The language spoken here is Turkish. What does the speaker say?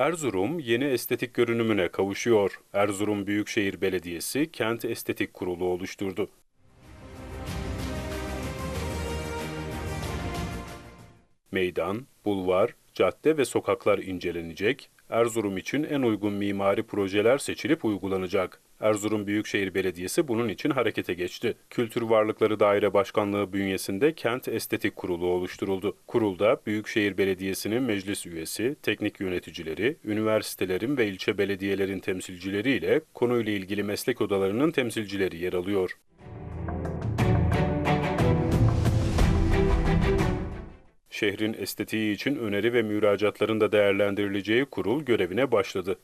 Erzurum yeni estetik görünümüne kavuşuyor. Erzurum Büyükşehir Belediyesi Kent Estetik Kurulu oluşturdu. Meydan, bulvar, cadde ve sokaklar incelenecek, Erzurum için en uygun mimari projeler seçilip uygulanacak. Erzurum Büyükşehir Belediyesi bunun için harekete geçti. Kültür Varlıkları Daire Başkanlığı bünyesinde Kent Estetik Kurulu oluşturuldu. Kurulda Büyükşehir Belediyesi'nin meclis üyesi, teknik yöneticileri, üniversitelerin ve ilçe belediyelerin temsilcileri ile konuyla ilgili meslek odalarının temsilcileri yer alıyor. Şehrin estetiği için öneri ve müracaatların da değerlendirileceği kurul görevine başladı.